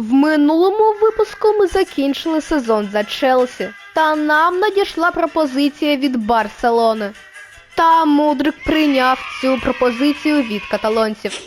В минулому випуску ми закінчили сезон за Челсі, та нам надійшла пропозиція від Барселони. Та Мудрик прийняв цю пропозицію від каталонців.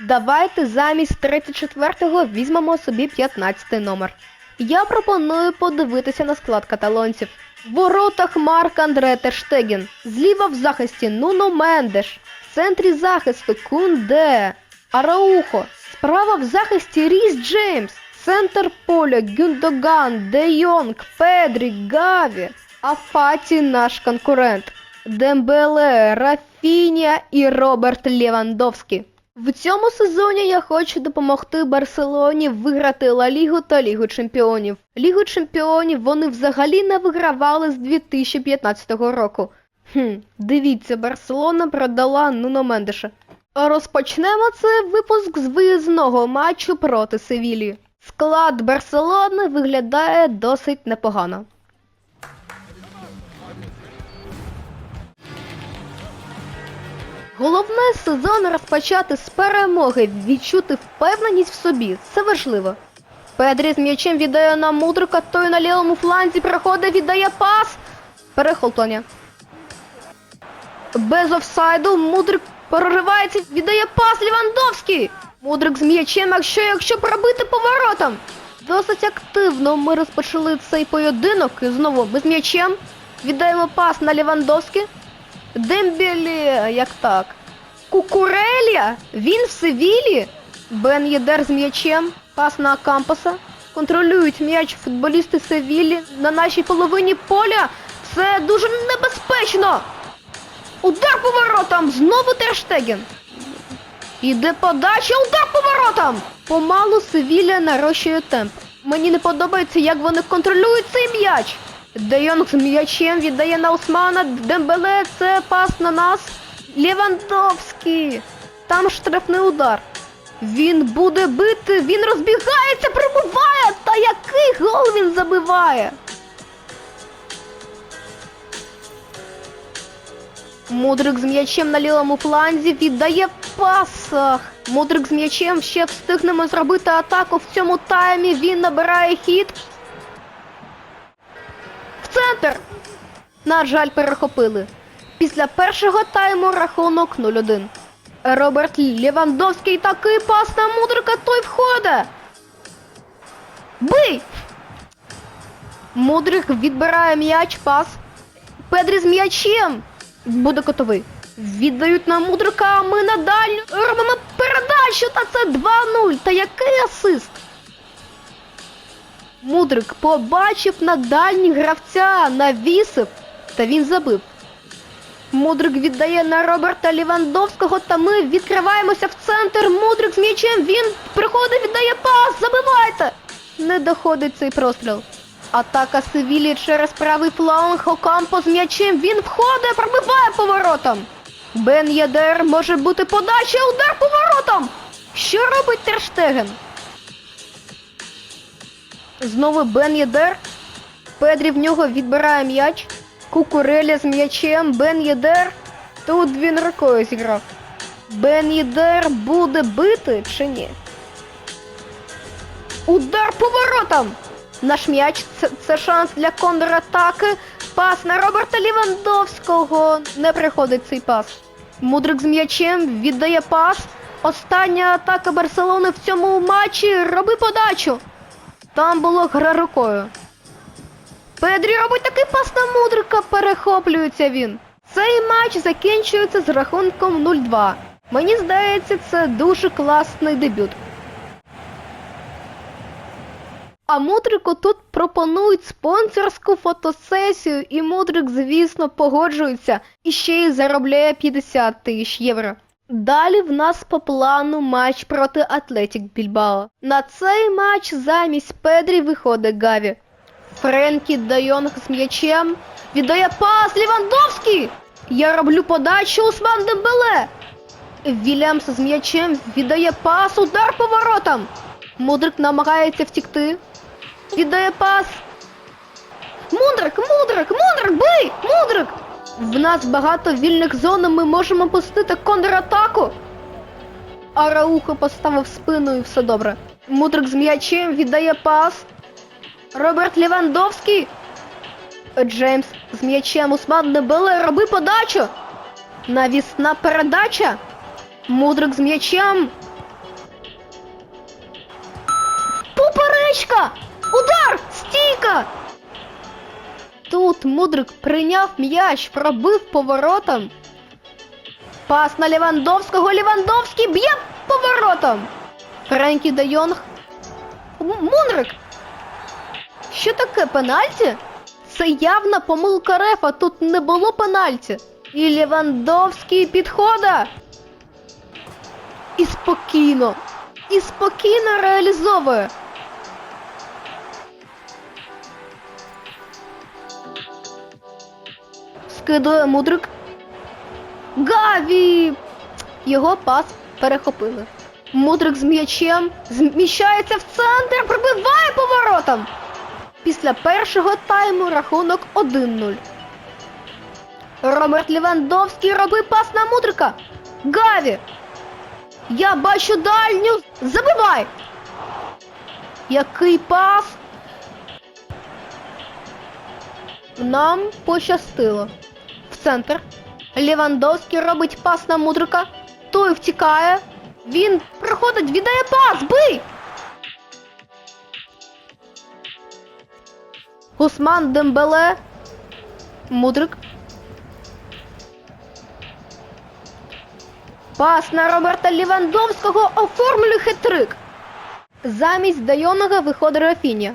Давайте замість 34-го візьмемо собі 15-й номер. Я пропоную подивитися на склад каталонців. Воротах Марк Андре Терштеген, зліва в захисті Нуно Мендеш, в центрі захисту Кунде, Араухо, справа в захисті Ріс Джеймс, центр поля Гюндоган, Де Йонг, Педрі, Гаві, а Фаті наш конкурент. Дембеле, Рафінія і Роберт Левандовський. В цьому сезоні я хочу допомогти Барселоні виграти Ла Лігу та Лігу Чемпіонів. Лігу Чемпіонів вони взагалі не вигравали з 2015 року. Хм, дивіться, Барселона продала Нуно Мендеша. Розпочнемо цей випуск з виїзного матчу проти Севілі. Склад Барселони виглядає досить непогано. Головне сезон розпочати з перемоги, відчути впевненість в собі. Це важливо. Педрі з м'ячем віддає на мудрика, той на лівому фланзі проходить, віддає пас. Перехоплення. Без офсайду мудрик проривається, віддає пас Лівандовський. Мудрик з м'ячем, якщо якщо пробити поворотом. Досить активно ми розпочали цей поєдинок і знову без м'ячем. Віддаємо пас на Лівандовський. Дембелі, як так? Кукурелія? Він в Севілі? Бен Єдер з м'ячем, пас на Кампоса. Контролюють м'яч футболісти Севілі на нашій половині поля. Це дуже небезпечно. Удар по воротам! Знову Терштеген. Іде подача, удар по воротам! Помалу Севілля нарощує темп. Мені не подобається, як вони контролюють цей м'яч. Де Йонг з м'ячем віддає на Османа, Дембеле, це пас на нас. Лівандовський. Там штрафний удар. Він буде бити, він розбігається, пробиває. Та який гол він забиває? Мудрик з м'ячем на лівому фланзі віддає пасах. Мудрик з м'ячем ще встигнемо зробити атаку в цьому таймі. Він набирає хід. Центр! На жаль, перехопили. Після першого тайму рахунок 0-1. Роберт Левандовський такий пас на мудрика, той входить. Бий! Мудрик відбирає м'яч, пас. Педрі з м'ячем. Буде котовий. Віддають на мудрика, а ми на дальню робимо передачу, та це 2-0. Та який асист? Мудрик побачив на дальній гравця, навісив, та він забив. Мудрик віддає на Роберта Лівандовського, та ми відкриваємося в центр. Мудрик з м'ячем, він приходить, віддає пас, забивайте! Не доходить цей простріл. Атака Севілі через правий фланг, Окампо з м'ячем, він входить, пробиває поворотом. Бен Єдер може бути подача, удар поворотом. Що робить Терштеген? Знову Бен Єдер. Педрі в нього відбирає м'яч. Кукуреля з м'ячем. Бен Єдер. Тут він рукою зіграв. Бен Єдер буде бити чи ні? Удар поворотом! Наш м'яч це, це шанс для контратаки. Пас на Роберта Лівандовського. Не приходить цей пас. Мудрик з м'ячем віддає пас. Остання атака Барселони в цьому матчі. Роби подачу. Там було гра рукою. Педрі робить такий пас на мудрика, перехоплюється він. Цей матч закінчується з рахунком 0-2. Мені здається, це дуже класний дебют. А Мудрику тут пропонують спонсорську фотосесію, і Мудрик, звісно, погоджується і ще й заробляє 50 тисяч євро. Далі в нас по плану матч проти Атлетік Більбао. На цей матч замість Педрі виходить Гаві. Френкі Дайонг з м'ячем. Віддає пас Лівандовський! Я роблю подачу Усман Дембеле. Вільямс з м'ячем віддає пас, удар по воротам. Мудрик намагається втікти. Віддає пас. Мудрик, мудрик, мудрик, бий! Мудрик! В нас багато вільних зон, ми можемо пустити контратаку. Араухо поставив спину і все добре. Мудрик з м'ячем віддає пас. Роберт Лівандовський. Джеймс з м'ячем Усман Дебеле, роби подачу. Навісна передача. Мудрик з м'ячем. Поперечка! Удар! Стійка! Тут Мудрик прийняв м'яч, пробив поворотом. Пас на Лівандовського. Лівандовський б'є поворотом. Френкі де Йонг. Мудрик! Що таке пенальті? Це явна помилка рефа, тут не було пенальті. І Лівандовський підхода. І спокійно. І спокійно реалізовує. Скидує мудрик. Гаві! Його пас перехопили. Мудрик з м'ячем зміщається в центр, пробиває поворотом. Після першого тайму рахунок 1-0. Роберт Лівандовський робить пас на мудрика. Гаві! Я бачу дальню. Забивай! Який пас? Нам пощастило. Центр. Лівандовський робить пас на мудрика. Той втікає. Він проходить, віддає пас. Бий! Гусман Дембеле. Мудрик. Пас на Роберта Лівандовського оформлює хитрик. Замість Дайонага виходить Рафіня.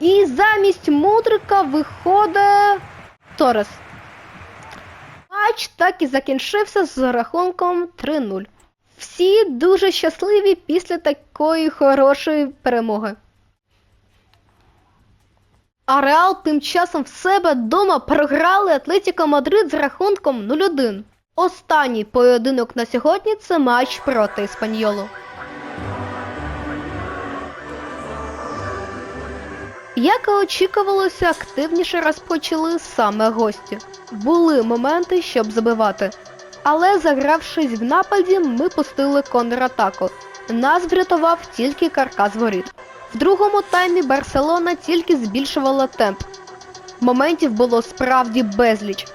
І замість Мудрика виходить Торес. Матч так і закінчився з рахунком 3-0. Всі дуже щасливі після такої хорошої перемоги. А Реал тим часом в себе вдома програли Атлетіко Мадрид з рахунком 0-1. Останній поєдинок на сьогодні це матч проти Іспаньолу. Як і очікувалося, активніше розпочали саме гості. Були моменти, щоб забивати. Але загравшись в нападі, ми пустили контратаку. Нас врятував тільки каркас воріт. В другому таймі Барселона тільки збільшувала темп. Моментів було справді безліч.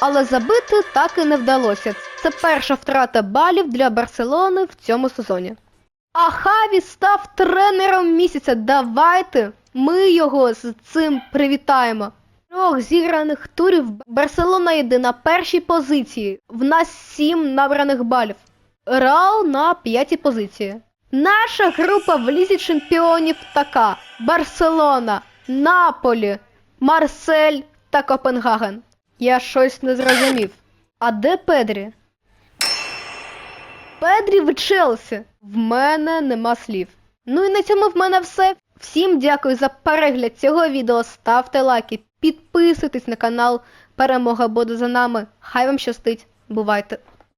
Але забити так і не вдалося. Це перша втрата балів для Барселони в цьому сезоні. А Хаві став тренером місяця. Давайте ми його з цим привітаємо. Трьох зіграних турів Барселона йде на першій позиції. В нас сім набраних балів. Реал на п'ятій позиції. Наша група в лізі чемпіонів така: Барселона, Наполі, Марсель та Копенгаген. Я щось не зрозумів. А де Педрі? Педрі в Челсі. В мене нема слів. Ну і на цьому в мене все. Всім дякую за перегляд цього відео. Ставте лайки, підписуйтесь на канал. Перемога буде за нами. Хай вам щастить. Бувайте!